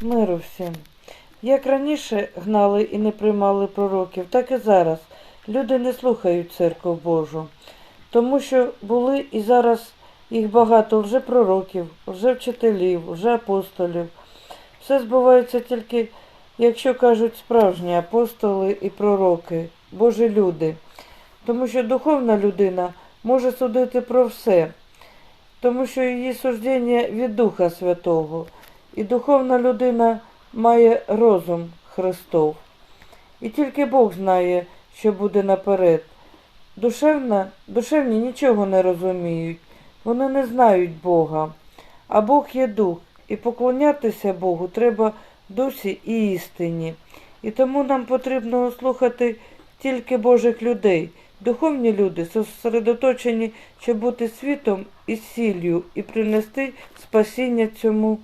Миру всім. Як раніше гнали і не приймали пророків, так і зараз люди не слухають церкву Божу, тому що були і зараз їх багато лжепророків, лжевчителів, лжеапостолів. Все збувається тільки, якщо кажуть справжні апостоли і пророки, Божі люди. Тому що духовна людина може судити про все, тому що її суждення від Духа Святого. І духовна людина має розум Христов. І тільки Бог знає, що буде наперед. Душевна, душевні нічого не розуміють, вони не знають Бога. А Бог є дух, і поклонятися Богу треба дусі і істині. І тому нам потрібно слухати тільки Божих людей. Духовні люди зосередоточені, щоб бути світом і сіллю і принести спасіння цьому